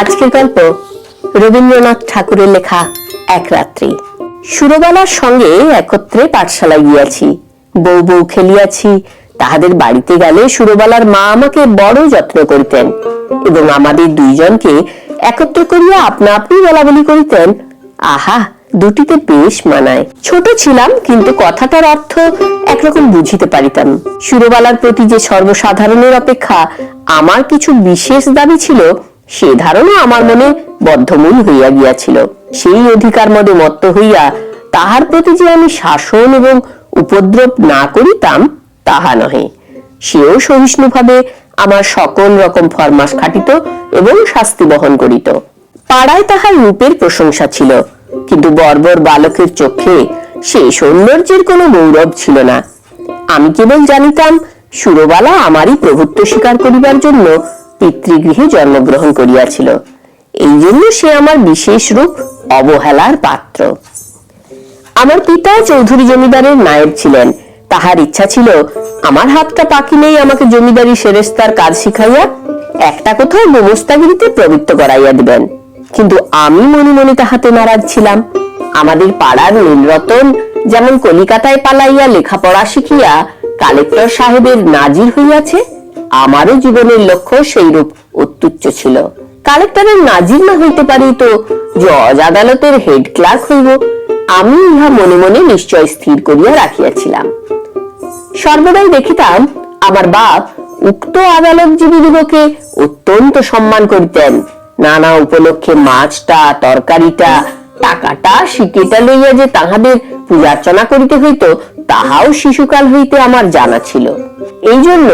আজকের গল্প রবীন্দ্রনাথ ঠাকুরের লেখা এক রাত্রি। সুরবালার সঙ্গে একত্রে পাঠশালায় গিয়াছি। বউ বউ খেলিয়াছি, তাহাদের বাড়িতে গেলে সুরবালার মা আমাকে বড় যত্ন করিতেন এবং আমাদের দুইজনকে একত্র করিয়া আপনা আপনি বলা বলি করিতেন। আহা, দুটিতে বেশ মানায়। ছোট ছিলাম, কিন্তু কথাটার অর্থ একরকম বুঝিতে পারিতাম। সুরবালার প্রতি যে সর্বসাধারণের অপেক্ষা, আমার কিছু বিশেষ দাবি ছিল সে ধারণা আমার মনে বদ্ধমূল হইয়া গিয়াছিল। সেই অধিকার মধ্যে মত্ত হইয়া তাহার প্রতি যে আমি শাসন এবং উপদ্রব না করিতাম, তাহা নহে। সেও সহিষ্ণুভাবে আমার সকল রকম ফরমাস খাটিত এবং শাস্তি বহন করিত। পাড়ায় তাহার রূপের প্রশংসা ছিল, কিন্তু বর্বর বালকের চোখে সেই সৌন্দর্যের কোনো গৌরব ছিল না। আমি কেবল জানিতাম, সুরবালা আমারই প্রভুত্ব স্বীকার করিবার জন্য পিতৃগৃহে জন্মগ্রহণ করিয়াছিল। এই জন্য সে আমার বিশেষ রূপ অবহেলার পাত্র। আমার পিতা চৌধুরী জমিদারের নায়েব ছিলেন। তাহার ইচ্ছা ছিল, আমার হাতটা পাকিলেই আমাকে জমিদারি সেরেস্তার কাজ শিখাইয়া একটা কোথাও ব্যবস্থাগিরিতে প্রবৃত্ত করাইয়া দিবেন। কিন্তু আমি মনে মনে তাহাতে নারাজ ছিলাম। আমাদের পাড়ার নীলরতন যেমন কলিকাতায় পালাইয়া লেখাপড়া শিখিয়া কালেক্টর সাহেবের নাজির হইয়াছে আমারও জীবনের লক্ষ্য সেইরূপ অত্যুচ্চ ছিল। কালেক্টরের নাজির না হইতে পারি তো জজ আদালতের হেড ক্লার্ক হইব। আমি ইহা মনে মনে নিশ্চয় স্থির করিয়া রাখিয়াছিলাম। সর্বদাই দেখিতাম আমার বাপ উক্ত আদালতজীবীদিগকে অত্যন্ত সম্মান করিতেন। নানা উপলক্ষে মাছটা, তরকারিটা, টাকাটা সিটিটা লইয়া যে তাহাদের পূজার্চনা করিতে হইত, তাহাও শিশুকাল হইতে আমার জানা ছিল। এই জন্য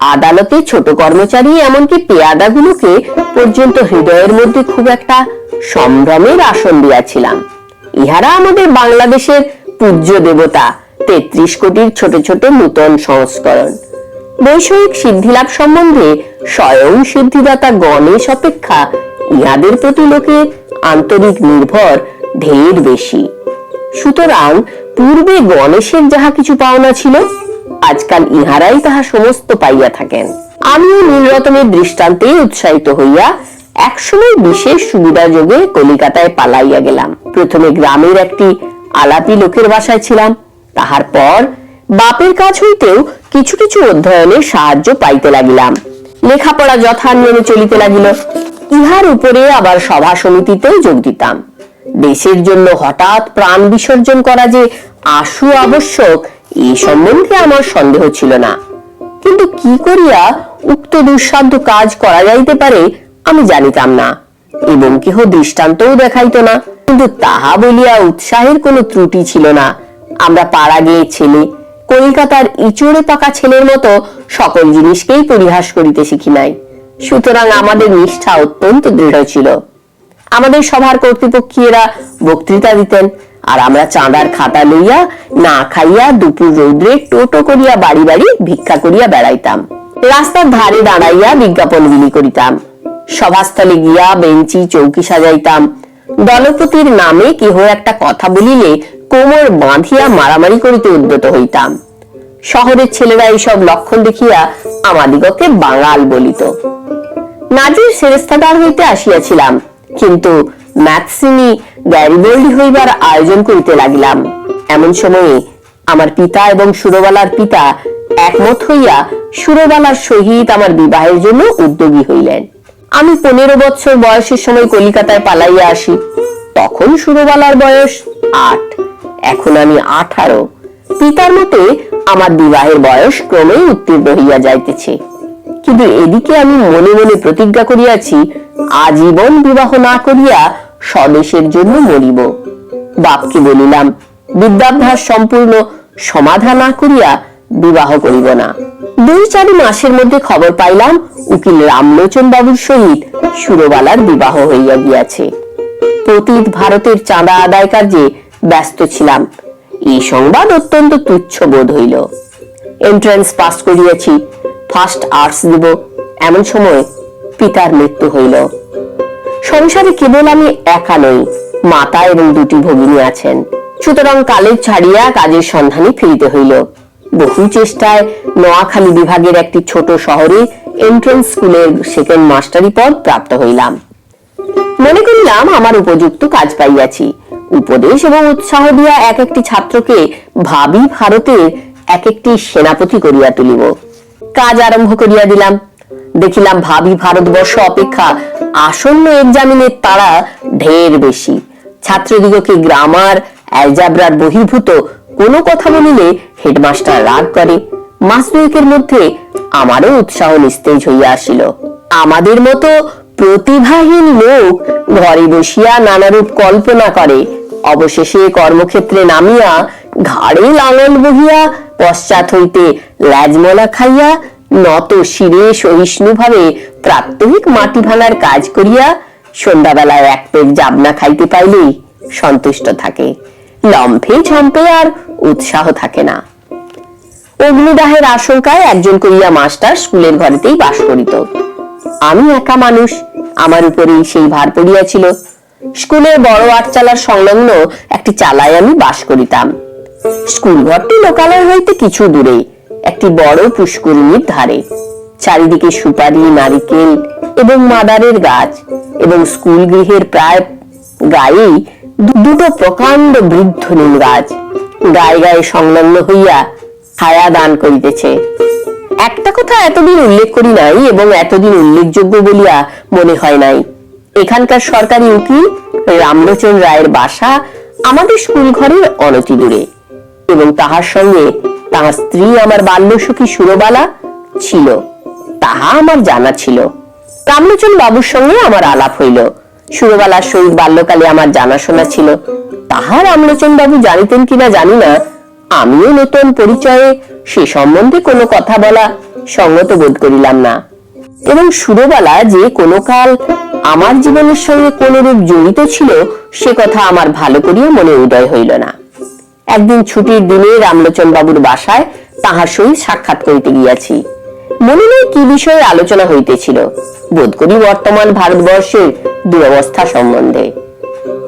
আদালতে ছোট কর্মচারী এমনকি পেয়াদাগুলোকে পর্যন্ত হৃদয়ের মধ্যে খুব একটা সম্ভ্রমের আসন দিয়াছিলাম। ইহারা আমাদের বাংলাদেশের পূজ্য দেবতা, তেত্রিশ কোটির ছোট ছোট নূতন সংস্করণ। বৈষয়িক সিদ্ধিলাভ সম্বন্ধে স্বয়ং সিদ্ধিদাতা গণেশ অপেক্ষা ইহাদের প্রতি লোকের আন্তরিক নির্ভর ঢের বেশি। সুতরাং পূর্বে গণেশের যাহা কিছু পাওনা ছিল আজকাল ইহারাই তাহা সমস্ত পাইয়া থাকেন। আমিও নীলরতনের দৃষ্টান্তে উৎসাহিত হইয়া একসময় বিশেষ সুবিধা যোগে কলিকাতায় পালাইয়া গেলাম। প্রথমে গ্রামের একটি আলাপি লোকের বাসায় ছিলাম। তাহার পর বাপের কাছ হইতেও কিছু কিছু অধ্যয়নের সাহায্য পাইতে লাগিলাম। লেখাপড়া যথা নিয়মে চলিতে লাগিল। ইহার উপরে আবার সভা সমিতিতেও যোগ দিতাম। দেশের জন্য হঠাৎ প্রাণ বিসর্জন করা যে আশু আবশ্যক এই সম্বন্ধে আমার সন্দেহ ছিল না। কিন্তু কি করিয়া উক্ত দুঃসাধ্য কাজ করা যাইতে পারে, আমি জানিতাম না, এবং কেহ দৃষ্টান্তও দেখাইতো না। কিন্তু তাহা বলিয়া উৎসাহের কোনো ত্রুটি ছিল না। আমরা পাড়া গিয়ে ছেলে, কলকাতার ইচড়ে পাকা ছেলের মতো সকল জিনিসকেই পরিহাস করিতে শিখি নাই। সুতরাং আমাদের নিষ্ঠা অত্যন্ত দৃঢ় ছিল। আমাদের সভার কর্তৃপক্ষীয়রা বক্তৃতা দিতেন। আর আমরা চাঁদার খাতা লইয়া না খাইয়া দুপুর রৌদ্রে টোটো করিয়া বাড়ি বাড়ি ভিক্ষা করিয়া বেড়াইতাম। রাস্তার ধারে দাঁড়াইয়া বিজ্ঞাপন বিলি করিতাম। সভাস্থলে গিয়া বেঞ্চি, চৌকি সাজাইতাম। দলপতির নামে কেহ একটা কথা বলিলে কোমর বাঁধিয়া মারামারি করিতে উদ্যত হইতাম। শহরের ছেলেরা এইসব লক্ষণ দেখিয়া আমাদিগকে বাঙাল বলিত। নাজির সেরেস্তাদার হইতে আসিয়াছিলাম, কিন্তু ম্যাথসিনি গ্যারিবোল্ডি হইবার আয়োজন করিতে লাগিলাম। এমন সময়ে আমার পিতা এবং সুরবালার পিতা একমত হইয়া সুরবালার সহিত আমার বিবাহের জন্য উদ্যোগী হইলেন। আমি পনেরো বছর বয়সের সময় কলিকাতায় পালাইয়া আসি। তখন সুরবালার বয়স আট, এখন আমি আঠারো। পিতার মতে আমার বিবাহের বয়স ক্রমেই উত্তীর্ণ হইয়া যাইতেছে। কিন্তু এদিকে আমি মনে মনে প্রতিজ্ঞা করিয়াছি, আজীবন বিবাহ না করিয়া স্বদেশের জন্য মরিব। বাপকে বলিলাম, বিদ্যাভ্যাস সম্পূর্ণ সমাধা না করিয়া বিবাহ করিব না। দুই চারি মাসের মধ্যে খবর পাইলাম, উকিল রামলোচন বাবুর সহিত সুরবালার বিবাহ হইয়া গিয়াছে। পতীত ভারতের চাঁদা আদায় কার্যে ব্যস্ত ছিলাম। এই সংবাদ অত্যন্ত তুচ্ছ বোধ হইল। এন্ট্রান্স পাস করিয়াছি ফার্স্ট আর্টস দিব, এমন সময় পিতার মৃত্যু হইল। সংসারে কেবল আমি একা নই, মাতা এবং দুটি ভগিনী আছেন। সুতরাং কালেজ ছাড়িয়া কাজের সন্ধানে ফিরিতে হইল। বহু চেষ্টায় নোয়াখালী বিভাগের একটি ছোট শহরে এন্ট্রান্স স্কুলের সেকেন্ড মাস্টারি পদ প্রাপ্ত হইলাম। মনে করিলাম আমার উপযুক্ত কাজ পাইয়াছি। উপদেশ এবং উৎসাহ দিয়া এক একটি ছাত্রকে ভাবি ভারতের এক একটি সেনাপতি করিয়া তুলিব। কাজ আরম্ভ করিয়া দিলাম। দেখিলাম ভাবি ভারতবর্ষ অপেক্ষা আসন্ন এক্সামিনের তারা ঢের বেশি। ছাত্রদিগকে গ্রামার অ্যালজাবরার বহির্ভূত কোনো কথা বলিলে হেডমাস্টার রাগ করে। মাস দুয়েকের মধ্যে আমারও উৎসাহ নিস্তেজ হইয়া আসিল। আমাদের মতো প্রতিভাহীন লোক ঘরে বসিয়া নানারূপ কল্পনা করে। অবশেষে কর্মক্ষেত্রে নামিয়া ঘাড়ে লাঙল বহিয়া পশ্চাৎ হইতে ল্যাজমলা খাইয়া নত শিরে সহিষ্ণুভাবে প্রাত্যহিক মাটি ভাঙার কাজ করিয়া সন্ধ্যাবেলায় এক পেট জাবনা খাইতে পাইলেই সন্তুষ্ট থাকে। লম্ফে ঝম্পে আর উৎসাহ থাকে না। অগ্নিদাহের আশঙ্কায় একজন করিয়া মাস্টার স্কুলের ঘরেতেই বাস করিত। আমি একা মানুষ, আমার উপরেই সেই ভার পড়িয়াছিল। স্কুলের বড় আটচালার সংলগ্ন একটি চালায় আমি বাস করিতাম। স্কুল ঘরটি লোকালয় হইতে কিছু দূরে। একটি বড় পুষ্করিণীর ধারে। চারিদিকে সুপারি, নারিকেল এবং মাদারের গাছ এবং স্কুল গৃহের প্রায় গায়েই দুটো প্রকাণ্ড বৃদ্ধ নীল গাছ গায়ে গায়ে সংলগ্ন হইয়া ছায়া দান করিতেছে। একটা কথা এতদিন উল্লেখ করি নাই এবং এতদিন উল্লেখযোগ্য বলিয়া মনে হয় নাই। এখানকার সরকারি উকিল রামলোচন রায়ের বাসা আমাদের স্কুল ঘরের অনতি দূরে এবং তাহার সঙ্গে তাহার স্ত্রী আমার বাল্যসখী সুরবালা ছিল। তাহা আমার জানা ছিল। রামলোচন বাবুর সঙ্গে আমার আলাপ হইল। সুরবালার সহিত বাল্যকালে আমার জানাশোনা ছিল। তাহা রামলোচন বাবু জানিতেন কিনা জানি না। আমিও নতুন পরিচয়ে সে সম্বন্ধে কোনো কথা বলা সঙ্গত বোধ করিলাম না। এবং সুরবালা যে কোনো কাল আমার জীবনের সঙ্গে কোনরূপ জড়িত ছিল, সে কথা আমার ভালো করিয়া মনে উদয় হইল না। একদিন ছুটির দিনে রামলোচন বাবুর বাসায় তাহার সহিত সাক্ষাৎ করিতে গিয়াছি। মনে নেই কি বিষয়ে আলোচনা হইতেছিল। বোধ করি বর্তমান ভারতবর্ষের দুরবস্থা সম্বন্ধে।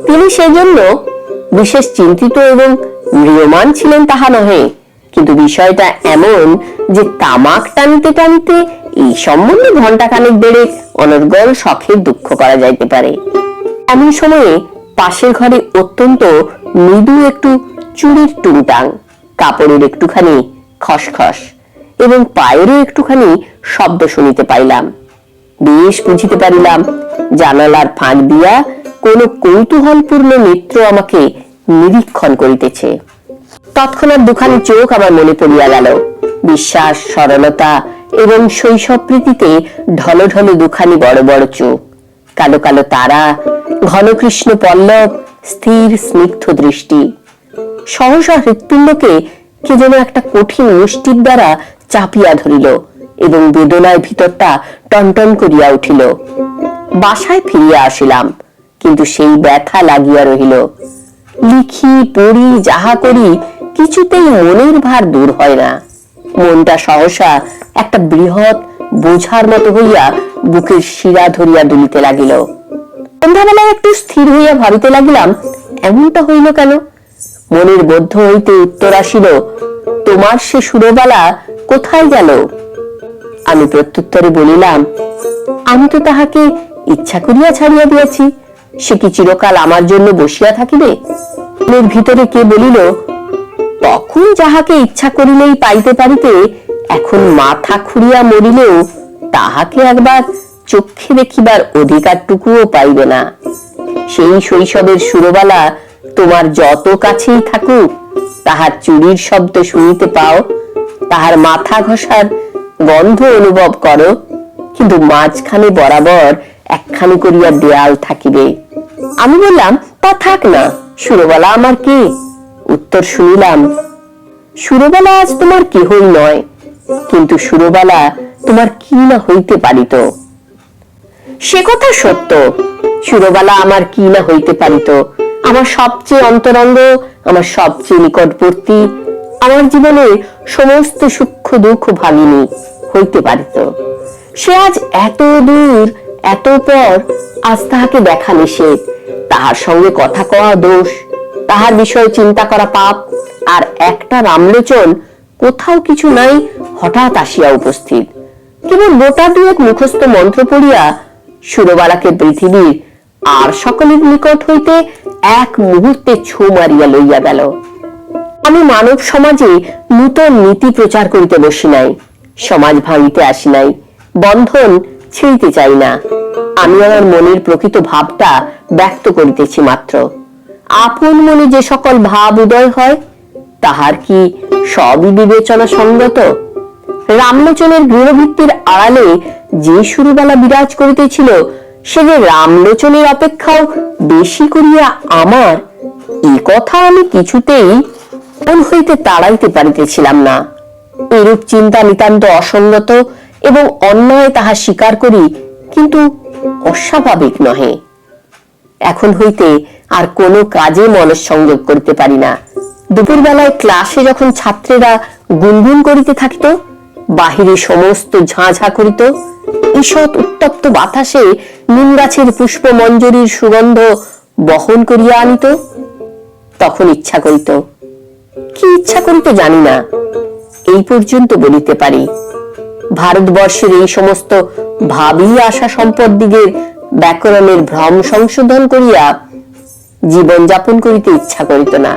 তিনি সেজন্য বিশেষ চিন্তিত এবং ম্রিয়মান ছিলেন তাহা নহে, কিন্তু বিষয়টা এমন যে তামাক টানিতে টানিতে এই সম্বন্ধে ঘণ্টা খানেক বেড়ে অনর্গল শখের দুঃখ করা যাইতে পারে। এমন সময়ে পাশের ঘরে অত্যন্ত মৃদু একটু চুরির টুংটাং, কাপড়ের একটুখানি খসখস এবং পায়েরও একটুখানি শব্দ শুনিতে পাইলাম। বেশ বুঝিতে পারিলাম, জানালার ফাঁক দিয়া কোন কৌতূহলপূর্ণ নেত্র আমাকে নিরীক্ষণ করিতেছে। তৎক্ষণাৎ দুখানি চোখ আমার মনে পড়িয়া গেল। বিশ্বাস, সরলতা এবং শৈশব প্রীতিতে ঢলো ঢলো দুখানি বড় বড় চোখ, কালো কালো তারা ঘনকৃষ্ণ পল্লব, স্থির স্নিগ্ধ দৃষ্টি। সহসা হৃৎপিণ্ডকে কে যেন একটা কঠিন মুষ্টির দ্বারা চাপিয়া ধরিল এবং বেদনায় ভিতরটা টনটন করিয়া উঠিল। বাসায় ফিরিয়া আসিলাম, কিন্তু সেই ব্যথা লাগিয়া রহিল। লিখি, পড়ি, যাহা করি, কিছুতেই মনের ভার দূর হয় না। মনটা সহসা একটা বৃহৎ বোঝার মতো হইয়া বুকের শিরা ধরিয়া দুলিতে লাগিল। সন্ধ্যাবেলায় একটু স্থির হইয়া ভাবিতে লাগিলাম, এমনটা হইল কেন? মনের মধ্য হইতে উত্তর আসিল, তোমার সে সুরবালা কোথায় গেল? আমি প্রত্যুত্তরে বলিলাম, আমি তো তাহাকে ইচ্ছা করিয়া ছাড়িয়া দিয়েছি, সে কি চিরকাল আমার জন্য বসিয়া থাকিবে? মনের ভিতরে কে বলিল, তখন যাহাকে ইচ্ছা করিলেই পাইতে পারিতে, এখন মাথা খুঁড়িয়া মরিলেও তাহাকে একবার চক্ষে দেখিবার অধিকারটুকুও পাইবে না। সেই শৈশবের সুরবালা তোমার যত কাছেই থাকুক, তাহার চুরির শব্দ শুনিতে পাও, তাহার মাথা ঘষার গন্ধ অনুভব করো, কিন্তু মাঝখানে বরাবর একখানি করিয়া দেয়াল থাকিবে। আমি বললাম, তা থাক না, সুরবালা আমার কে? উত্তর শুনিলাম, সুরবালা আজ তোমার কেহই নয়, কিন্তু সুরবালা তোমার কি না হইতে পারিত? সে কথা সত্য, সুরবালা আমার কি না হইতে পারিত? আমার সবচেয়ে অন্তরঙ্গ, আমার সবচেয়ে নিকটবর্তী, আমার জীবনে সমস্ত সূক্ষ্ম দুঃখ ভাগিনী হইতে পারিত। সে আজ এত দূর, এত পর আজ তাহাকে দেখা নিষেধ। তাহার সঙ্গে কথা কওয়া দোষ, তাহার বিষয়ে চিন্তা করা পাপ, আর একটা রামলোচন কোথাও কিছু নাই, হঠাৎ আসিয়া উপস্থিত। কেবল গোটা দুয়েক মুখস্থ মন্ত্র পড়িয়া সুরবালাকে পৃথিবীর আর সকলের নিকট হইতে এক মুহূর্তে ছো মারিয়া লইয়া গেল। আমি মানব সমাজে নূতন নীতি প্রচার করিতে বসি নাই, সমাজ ভাঙিতে আসি নাই, বন্ধন ছিঁড়িতে চাই না। আমি আমার মনের প্রকৃত ভাবটা ব্যক্ত করিতেছি মাত্র। আপন মনে যে সকল ভাব উদয় হয়, তাহার কি সবই বিবেচনা সঙ্গত? রামলোচনের গৃহভিত্তির আড়ালে যে শুরুবেলা বিরাজ করিতেছিল সে যে রামলোচনের অপেক্ষাও বেশি করিয়া আমার এ কথা আমি কিছুতেই মন হইতে তাড়াইতে পারিতেছিলাম না। এরূপ চিন্তা নিতান্ত অসঙ্গত এবং অন্যায় তাহা স্বীকার করি কিন্তু অস্বাভাবিক নহে। এখন হইতে আর কোনো কাজে মনঃসংযোগ করিতে পারি না। দুপুরবেলায় ক্লাসে যখন ছাত্রেরা গুনগুন করিতে থাকিত বাহিরে সমস্ত ঝাঁঝা করিত ঈষৎ উত্তপ্ত বাতাসে নিম গাছের পুষ্প মঞ্জরির সুগন্ধ বহন করিয়া আনিত। তখন ইচ্ছা করিত, কি ইচ্ছা করিত জানি না, এই পর্যন্ত বলিতে পারি। ভারতবর্ষের এই সমস্ত ভাবি আশা সম্পদ দিগের ব্যাকরণের ভ্রম সংশোধন করিয়া জীবন যাপন করিতে ইচ্ছা করিত না।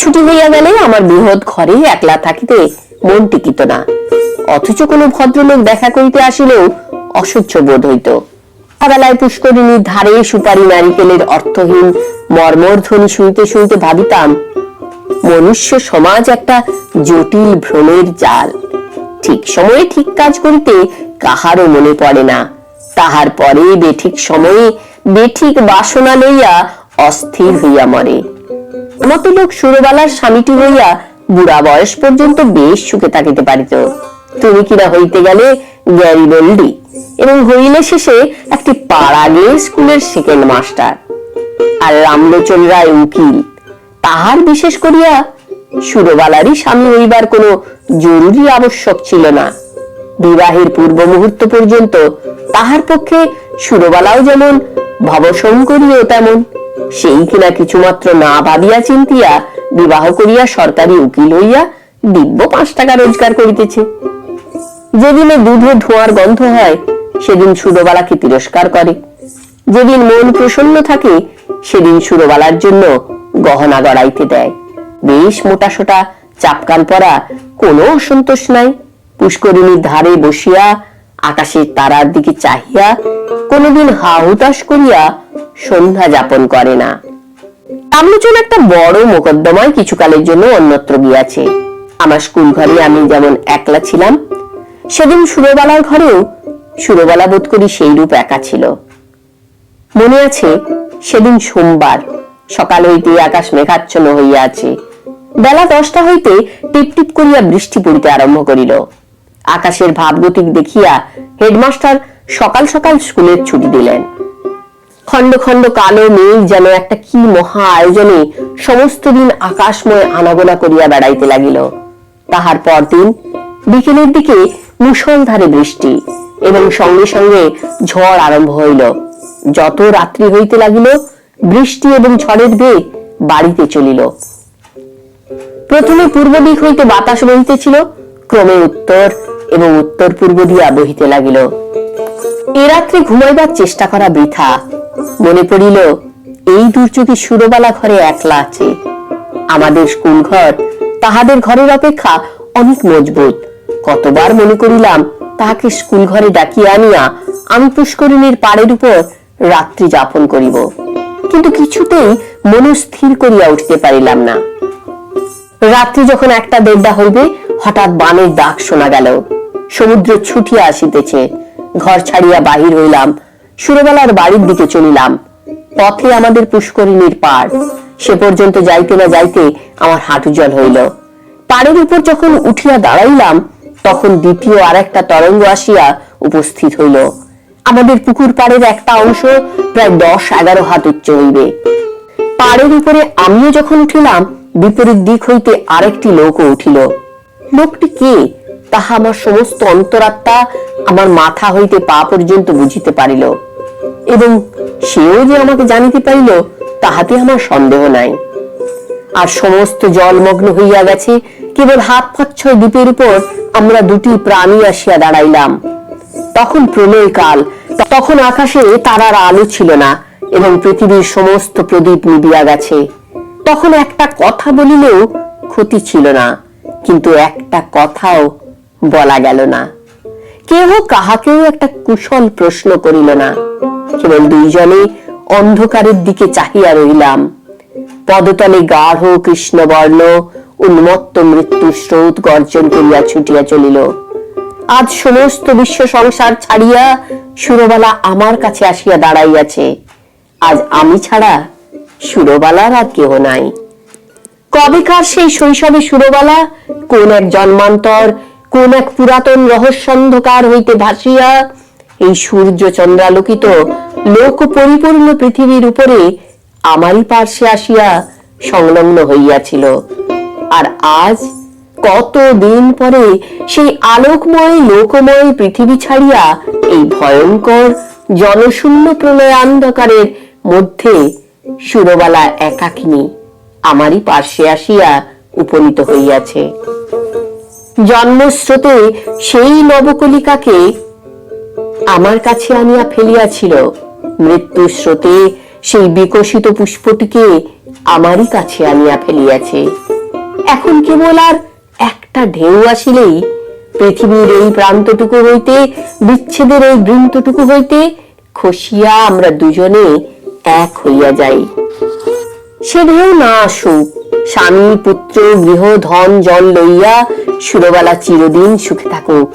ছুটি হইয়া গেলে আমার বৃহৎ ঘরে একলা থাকিতে মন টিকিত না। অথচ কোনো ভদ্রলোক দেখা করিতে আসিলেও অসহ্য বোধ হইত। বেলায় পুষ্করিণীর ধারে সুপারি নারিকেলের অর্থহীন মর্মর্ধ্বনি শুনতে শুনতে ভাবিতাম, মনুষ্য সমাজ একটা জটিল ভ্রমের জাল। ঠিক সময়ে ঠিক কাজ করিতে কাহারও মনে পড়ে না। তাহার পরে বেঠিক সময়ে বেঠিক বাসনা লইয়া অস্থির হইয়া মরে। মত লোক সুরবালার স্বামীটি হইয়া বুড়া বয়স পর্যন্ত বেশ সুখে থাকিতে পারিত। তুমি কিনা হইতে গেলে গ্যারিবল্ডি এবং হইলে শেষে একটি পাড়া গিয়ে স্কুলের সেকেন্ড মাস্টার। আর রামলোচন রায় উকিল, তাহার বিশেষ করিয়া সুরবালারই স্বামী হইবার কোনো জরুরি আবশ্যক ছিল না। বিবাহের পূর্ব মুহূর্ত পর্যন্ত তাহার পক্ষে সুরবালাও যেমন ভবশঙ্করীও তেমন, সেই কিনা কিছুমাত্র না ভাবিয়া চিন্তিয়া বিবাহ করিয়া সরকারি উকিল হইয়া দিব্য পাঁচ টাকা রোজগার করিতেছে। যেদিনে দুধে ধোঁয়ার গন্ধ হয়, সেদিন সুরবালাকে তিরস্কার করে। যেদিন মন প্রসন্ন থাকে, সেদিন সুরবালার জন্য গহনা গড়াইতে দেয়। বেশ মোটা সোটা চাপকান পরা কোনো অসন্তোষ নাই। পুষ্করিণীর ধারে বসিয়া আকাশের তারার দিকে চাহিয়া কোনোদিন হাহুতাশ করিয়া সন্ধ্যা যাপন করে না। রামলোচন একটা বড় মোকদ্দমায় কিছুকালের জন্য অন্যত্র গিয়াছে। আমার স্কুল ঘরে আমি যেমন একলা ছিলাম, সেদিন সুরবালার ঘরেও সুরবালা বোধ করি সেই রূপ একা ছিল। মনে আছে, সেদিন সোমবার, সকাল হইতে আকাশ মেঘাচ্ছন্ন হইয়া আছে। বেলা দশটা হইতে টিপ টিপ করিয়া বৃষ্টি পড়িতে আরম্ভ করিল। আকাশের ভাবগতিক দেখিয়া হেডমাস্টার সকাল সকাল স্কুলের ছুটি দিলেন। খন্ড খন্ড কালো মেঘ যেন একটা কি মহা আয়োজনে সমস্ত দিন আকাশময় আনাগোনা করিয়া বেড়াইতে লাগিল। তাহার পরদিন বিকেলের দিকে মুষলধারে বৃষ্টি এবং সঙ্গে সঙ্গে ঝড় আরম্ভ হইল। যত রাত্রি হইতে লাগিল, বৃষ্টি এবং ঝড়ের বেগ বাড়িতে চলিল। প্রথমে পূর্ব দিক হইতে বাতাস বহিতেছিল, ক্রমে উত্তর এবং উত্তর পূর্ব দিয়া বহিতে লাগিল। এ রাত্রে ঘুমাইবার চেষ্টা করা বৃথা। মনে পড়িল, এই দুর্যোগে সুরবালা ঘরে একলা আছে। আমাদের স্কুল ঘর তাহাদের ঘরের অপেক্ষা অনেক মজবুত। কতবার মনে করিলাম, তাহাকে স্কুল ঘরে ডাকিয়া আনিয়া আমি পুষ্করিণীর পাড়ের উপর রাত্রি যাপন করিব। কিন্তু কিছুতেই মনস্থির করিয়া উঠিতে পারিলাম না। রাত্রি যখন একটা দেড়টা হইবে, হঠাৎ বানের ডাক শোনা গেল। সমুদ্র ছুটিয়া আসিতেছে। ঘর ছাড়িয়া বাহির হইলাম। সুরবেলার বাড়ির দিকে চলিলাম। পথে আমাদের পুষ্করিণীর পাড় সে পর্যন্ত যাইতে না যাইতে আমার হাঁটু জল হইল। পাড়ের উপর যখন উঠিয়া দাঁড়াইলাম, তখন দ্বিতীয় আর একটা তরঙ্গ আসিয়া উপস্থিত হইল। আমাদের পুকুর পাড়ের একটা অংশ প্রায় দশ এগারো হাত উচ্চ হইবে। পাড়ের উপরে আমিও যখন উঠিলাম, বিপরীত দিক হইতে আরেকটি লোকও উঠিল। লোকটি কে? তাহা আমার সমস্ত অন্তরাত্মা আমার মাথা হইতে পা পর্যন্ত বুঝিতে পারিল। এবং সেও যে আমাকে জানিতে পারিল, তাহাতে আমার সন্দেহ নাই। আর সমস্ত জলমগ্ন হইয়া গেছে, কেবল হাত পাচ্ছয় দ্বীপের উপর আমরা দুটি প্রাণী আসিয়া দাঁড়াইলাম। তখন প্রলয় কাল তখন আকাশে তারার আলো ছিল না, এবং পৃথিবীর সমস্ত প্রদীপ নিবিয়া গেছে। তখন একটা কথা বলিলেও ক্ষতি ছিল না, কিন্তু একটা কথাও বলা গেল না। কেহ কাহাকেও একটা কুশল প্রশ্ন করিল না। কেবল দুইজনে অন্ধকারের দিকে চাহিয়া রইলাম। পদতলে গাঢ় কৃষ্ণবর্ণ, উন্মত্ত মৃত্যু স্রোত গর্জন করিয়া ছুটিয়া চলিল। আজ সমস্ত বিশ্ব সংসার ছাড়িয়া সুরবালা আমার কাছে আসিয়া দাঁড়াইয়াছে। আজ আমি ছাড়া সুরবালার আর কেহ নাই। কবেকার সেই শৈশবে সুরবালা, কোন এক জন্মান্তর কোন এক পুরাতন রহস্যন্ধকার হইতে ভাসিয়া এই সূর্য চন্দ্রালোকিত লোক পরিপূর্ণ পৃথিবীর উপরে আমারই পার্শ্বে আসিয়া সংলগ্ন হইয়াছিল। আর আজ কত দিন পরে সেই আলোকময়, লোকময় পৃথিবী ছাড়িয়া এই ভয়ঙ্কর জনশূন্য প্রলয়ান্ধকারের মধ্যে সুরবালা একাকিনী আমারই পার্শ্বে আসিয়া উপনীত হইয়াছে। জন্মস্রোতে সেই নবকলিকাকে আমার কাছে আনিয়া ফেলিয়াছিল। মৃত্যু স্রোতে সেই বিকশিত পুষ্পটিকে আমারই কাছে আনিয়া ফেলিয়াছে। এখন কেবল আর একটা ঢেউ আসিলেই পৃথিবীর এই প্রান্তটুকু হইতে, বিচ্ছেদের এই বৃন্তটুকু হইতে খসিয়া আমরা দুজনে এক হইয়া যাই। সে ঢেউ না আসুক। স্বামী, পুত্র, গৃহ, ধন, জল লইয়া সুরবালা চিরদিন সুখে থাকুক।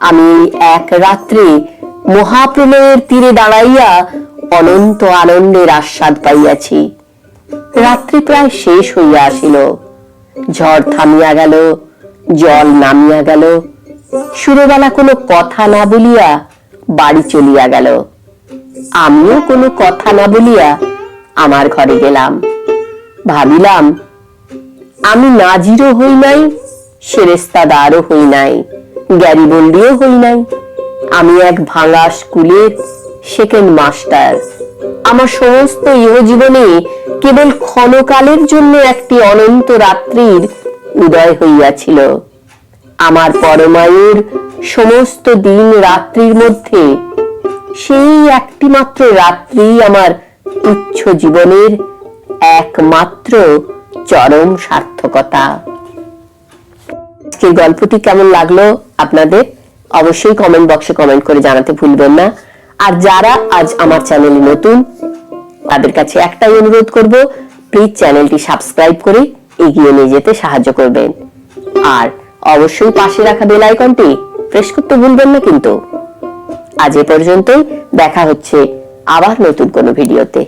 আমি এক রাত্রে মহাপ্রলয়ের তীরে দাঁড়াইয়া অনন্ত আনন্দের আস্বাদ পাইয়াছি। রাত্রি প্রায় শেষ হইয়া আসিল। ঝড় থামিয়া গেল, জল নামিয়া গেল। সুরবেলা কোনো কথা না বলিয়া বাড়ি চলিয়া গেল। আমিও কোনো কথা না বলিয়া আমার ঘরে গেলাম। ভাবিলাম, আমি নাজিরও হই নাই সেরেস্তাদারও হই নাই গ্যারিবন্ডিও হই নাই। আমি এক ভাঙা স্কুলের সেকেন্ড মাস্টার। আমার সমস্ত ইহজীবনে কেবল ক্ষণকালের জন্য একটি অনন্ত রাত্রির উদয় হইয়াছিল। আমার পরমায়ুর সমস্ত দিন রাত্রির মধ্যে সেই একটি মাত্র রাত্রি আমার তুচ্ছ জীবনের একমাত্র চরম সার্থকতা। আজকের গল্পটি কেমন লাগল আপনাদের অবশ্যই কমেন্ট বক্সে কমেন্ট করে জানাতে ভুলবেন না। আর যারা আজ আমার চ্যানেলে নতুন, তাদের কাছে একটাই অনুরোধ করব প্লিজ চ্যানেলটি সাবস্ক্রাইব করে এগিয়ে নিয়ে যেতে সাহায্য করবেন। আর অবশ্যই পাশে রাখা বেল আইকনটি প্রেস করতে ভুলবেন না কিন্তু। আজ এ পর্যন্তই, দেখা হচ্ছে আবার নতুন কোনো ভিডিওতে